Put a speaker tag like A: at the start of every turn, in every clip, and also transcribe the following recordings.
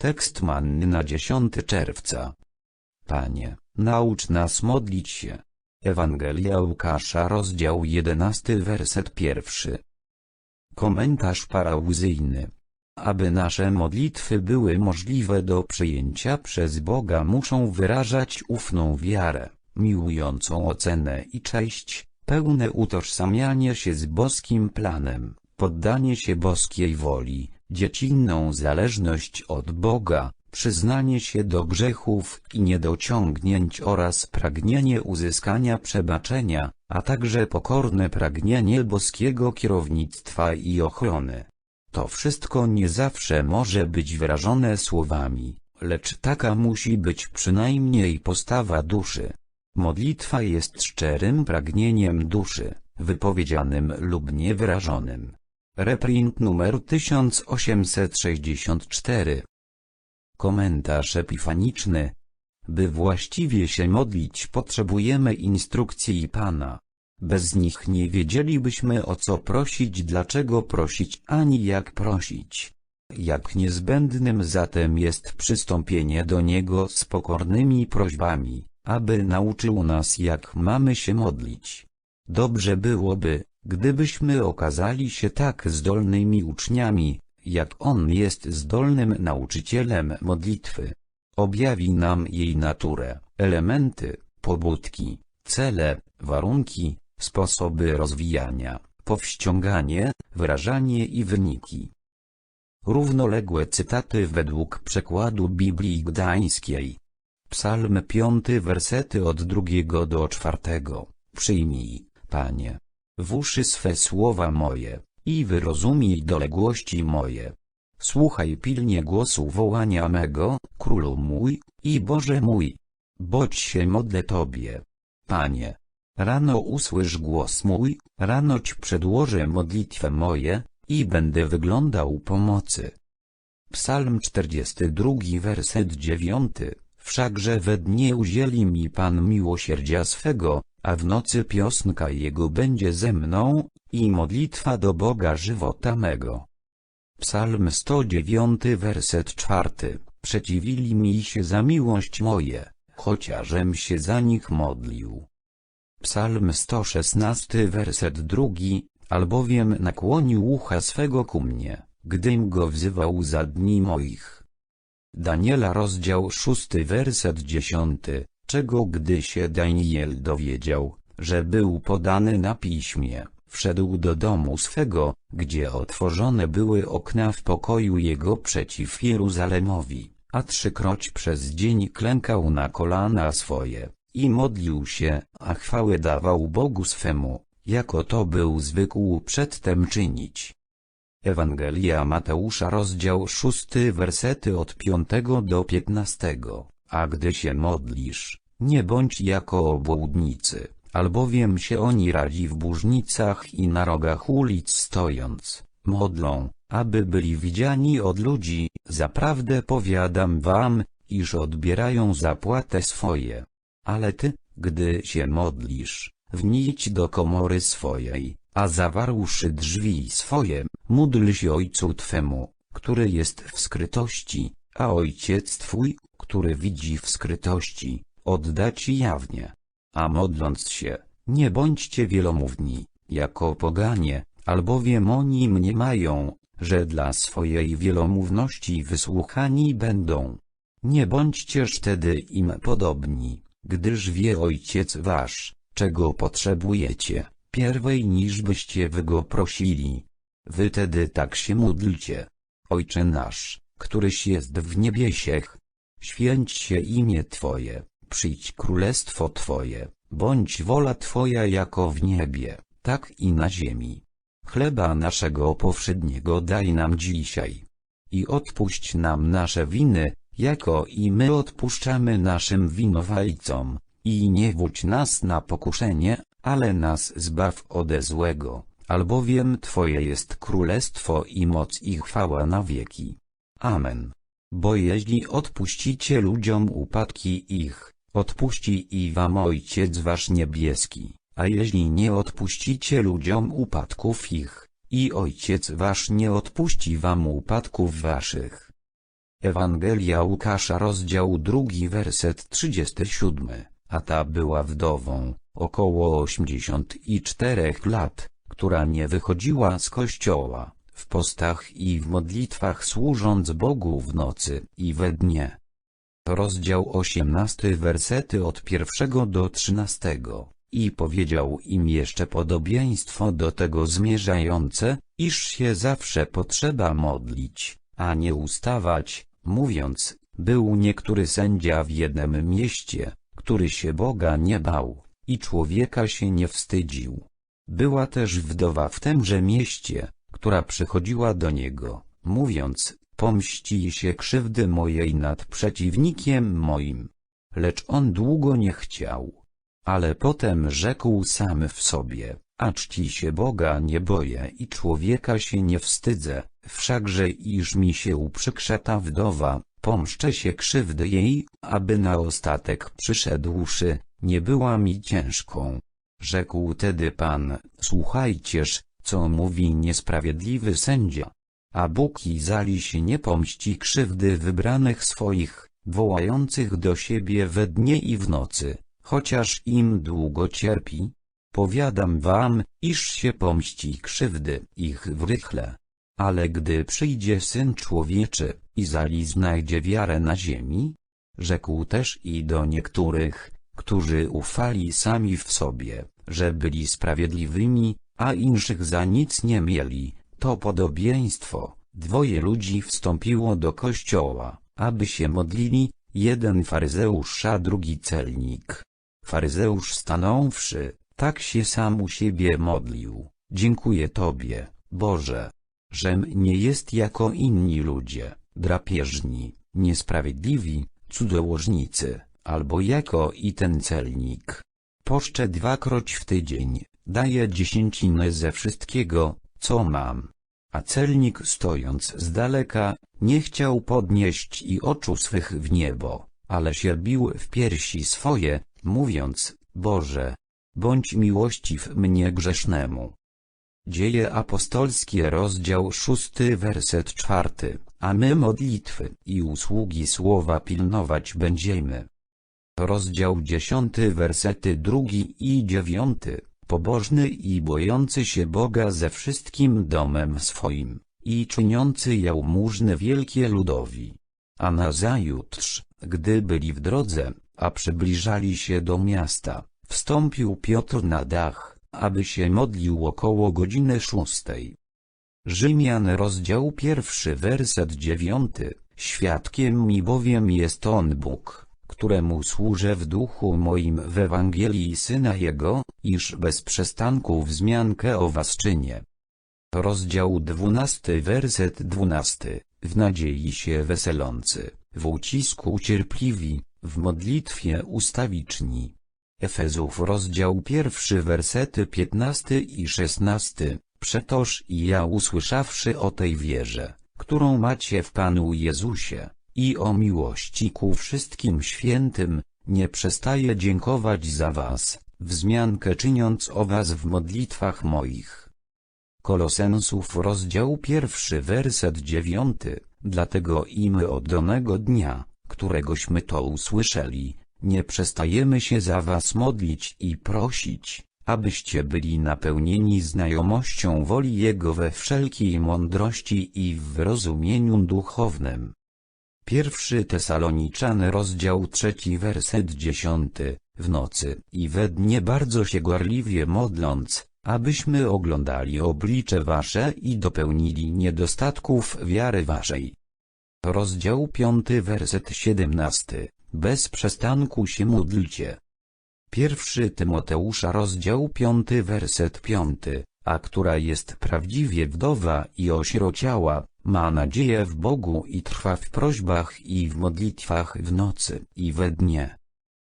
A: Tekst manny na 10 czerwca. Panie, naucz nas modlić się. Ewangelia Łukasza rozdział 11 werset pierwszy. Komentarz parauzyjny. Aby nasze modlitwy były możliwe do przyjęcia przez Boga muszą wyrażać ufną wiarę, miłującą ocenę i cześć, pełne utożsamianie się z boskim planem, poddanie się boskiej woli, dziecinną zależność od Boga, przyznanie się do grzechów i niedociągnięć oraz pragnienie uzyskania przebaczenia, a także pokorne pragnienie boskiego kierownictwa i ochrony. To wszystko nie zawsze może być wyrażone słowami, lecz taka musi być przynajmniej postawa duszy. Modlitwa jest szczerym pragnieniem duszy, wypowiedzianym lub niewyrażonym. Reprint numer 1864 Komentarz epifaniczny By właściwie się modlić potrzebujemy instrukcji Pana. Bez nich nie wiedzielibyśmy o co prosić, dlaczego prosić, ani jak prosić. Jak niezbędnym zatem jest przystąpienie do Niego z pokornymi prośbami, aby nauczył nas jak mamy się modlić. Dobrze byłoby, gdybyśmy okazali się tak zdolnymi uczniami, jak On jest zdolnym nauczycielem modlitwy. Objawi nam jej naturę, elementy, pobudki, cele, warunki, sposoby rozwijania, powściąganie, wyrażanie i wyniki. Równoległe cytaty według przekładu Biblii Gdańskiej. Psalm 5 wersety od drugiego do czwartego. Przyjmij, Panie, w uszy swe słowa moje, i wyrozumiej doległości moje. Słuchaj pilnie głosu wołania mego, Królu mój, i Boże mój. Bodź się modlę Tobie. Panie, rano usłysz głos mój, rano Ci przedłożę modlitwę moje, i będę wyglądał pomocy. Psalm 42 werset 9 Wszakże we dnie udzieli mi Pan miłosierdzia swego, a w nocy piosnka Jego będzie ze mną, i modlitwa do Boga żywota mego. Psalm 109 werset 4 Przeciwili mi się za miłość moje, chociażem się za nich modlił. Psalm 116 werset 2 Albowiem nakłonił ucha swego ku mnie, gdym go wzywał za dni moich. Daniela rozdział 6 werset 10 czego gdy się Daniel dowiedział, że był podany na piśmie, wszedł do domu swego, gdzie otworzone były okna w pokoju jego przeciw Jeruzalemowi, a trzykroć przez dzień klękał na kolana swoje, i modlił się, a chwałę dawał Bogu swemu, jako to był zwykł przedtem czynić. Ewangelia Mateusza rozdział 6 wersety od 5 do 15 A gdy się modlisz, nie bądź jako obłudnicy, albowiem się oni radzi w burznicach i na rogach ulic stojąc, modlą, aby byli widziani od ludzi, zaprawdę powiadam wam, iż odbierają zapłatę swoje. Ale ty, gdy się modlisz, wnijdź do komory swojej, a zawarłszy drzwi swoje, módl się Ojcu Twemu, który jest w skrytości, a Ojciec Twój, który widzi w skrytości, odda ci jawnie. A modląc się, nie bądźcie wielomówni, jako poganie, albowiem oni mniemają, że dla swojej wielomówności wysłuchani będą. Nie bądźcież wtedy im podobni, gdyż wie Ojciec wasz, czego potrzebujecie, pierwej niż byście wy go prosili. Wy tedy tak się módlcie. Ojcze nasz, któryś jest w niebiesiech, święć się imię Twoje, przyjdź królestwo Twoje, bądź wola Twoja jako w niebie, tak i na ziemi. Chleba naszego powszedniego daj nam dzisiaj. I odpuść nam nasze winy, jako i my odpuszczamy naszym winowajcom. I nie wódź nas na pokuszenie, ale nas zbaw ode złego, albowiem Twoje jest królestwo i moc i chwała na wieki. Amen. Bo jeśli odpuścicie ludziom upadki ich, odpuści i wam Ojciec wasz niebieski, a jeśli nie odpuścicie ludziom upadków ich, i Ojciec wasz nie odpuści wam upadków waszych. Ewangelia Łukasza rozdział drugi werset 37, a ta była wdową, około 84 lat, która nie wychodziła z kościoła, w postach i w modlitwach służąc Bogu w nocy i we dnie. Rozdział 18 wersety od pierwszego do 13. I powiedział im jeszcze podobieństwo do tego zmierzające, iż się zawsze potrzeba modlić, a nie ustawać, mówiąc, był niektóry sędzia w jednym mieście, który się Boga nie bał, i człowieka się nie wstydził. Była też wdowa w temże mieście, która przychodziła do niego, mówiąc, pomści się krzywdy mojej nad przeciwnikiem moim. Lecz on długo nie chciał. Ale potem rzekł sam w sobie, a czci się Boga nie boję i człowieka się nie wstydzę, wszakże iż mi się uprzykrze ta wdowa, pomszczę się krzywdy jej, aby na ostatek przyszedłszy, nie była mi ciężką. Rzekł tedy Pan, słuchajcież, co mówi niesprawiedliwy sędzia. A Bóg i zali się nie pomści krzywdy wybranych swoich, wołających do siebie we dnie i w nocy, chociaż im długo cierpi. Powiadam wam, iż się pomści krzywdy ich w rychle. Ale gdy przyjdzie Syn Człowieczy, i zali znajdzie wiarę na ziemi? Rzekł też i do niektórych, którzy ufali sami w sobie, że byli sprawiedliwymi, a inszych za nic nie mieli, to podobieństwo. Dwoje ludzi wstąpiło do kościoła, aby się modlili, jeden faryzeusz a drugi celnik. Faryzeusz stanąwszy, tak się sam u siebie modlił. Dziękuję Tobie, Boże, żem nie jest jako inni ludzie, drapieżni, niesprawiedliwi, cudzołożnicy, albo jako i ten celnik. Poszczę dwakroć w tydzień, daję dziesięcinę ze wszystkiego, co mam. A celnik stojąc z daleka, nie chciał podnieść i oczu swych w niebo, ale sierbił w piersi swoje, mówiąc, Boże, bądź miłościw mnie grzesznemu. Dzieje apostolskie rozdział szósty werset czwarty, a my modlitwy i usługi słowa pilnować będziemy. Rozdział dziesiąty wersety drugi i dziewiąty, pobożny i bojący się Boga ze wszystkim domem swoim, i czyniący jałmużny wielkie ludowi. A nazajutrz, gdy byli w drodze, a przybliżali się do miasta, wstąpił Piotr na dach, aby się modlił około godziny szóstej. Rzymian rozdział pierwszy werset dziewiąty, świadkiem mi bowiem jest On Bóg, któremu służę w duchu moim w Ewangelii Syna Jego, iż bez przestanku wzmiankę o was czynię. Rozdział dwunasty werset dwunasty, w nadziei się weselący, w ucisku cierpliwi, w modlitwie ustawiczni. Efezów rozdział pierwszy wersety piętnasty i szesnasty, przetoż i ja usłyszawszy o tej wierze, którą macie w Panu Jezusie, i o miłości ku wszystkim świętym, nie przestaję dziękować za was, wzmiankę czyniąc o was w modlitwach moich. Kolosensów rozdział pierwszy werset dziewiąty, dlatego i my od danego dnia, któregośmy to usłyszeli, nie przestajemy się za was modlić i prosić, abyście byli napełnieni znajomością woli Jego we wszelkiej mądrości i w rozumieniu duchownym. Pierwszy Tesaloniczany rozdział trzeci werset dziesiąty, w nocy i we dnie bardzo się gorliwie modląc, abyśmy oglądali oblicze wasze i dopełnili niedostatków wiary waszej. Rozdział piąty werset siedemnasty, bez przestanku się módlcie. Pierwszy Tymoteusza rozdział piąty werset piąty, a która jest prawdziwie wdowa i osierociała, ma nadzieję w Bogu i trwa w prośbach i w modlitwach w nocy i we dnie.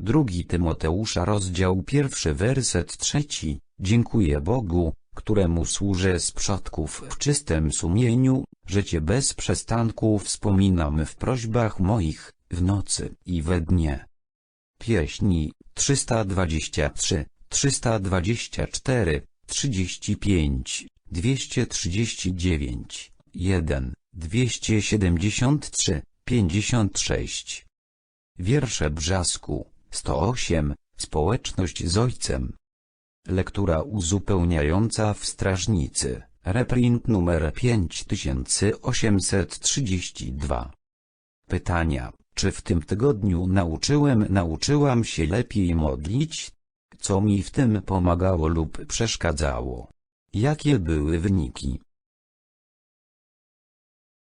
A: Drugi Tymoteusza rozdział pierwszy werset trzeci, dziękuję Bogu, któremu służę z przodków w czystym sumieniu, że Cię bez przestanku wspominam w prośbach moich, w nocy i we dnie. Pieśni 323, 324, 35, 239 1, 273, 56. Wiersze Brzasku, 108, Społeczność z ojcem. Lektura uzupełniająca w Strażnicy, reprint numer 5832. Pytania, czy w tym tygodniu nauczyłem, nauczyłam się lepiej modlić? Co mi w tym pomagało lub przeszkadzało? Jakie były wyniki?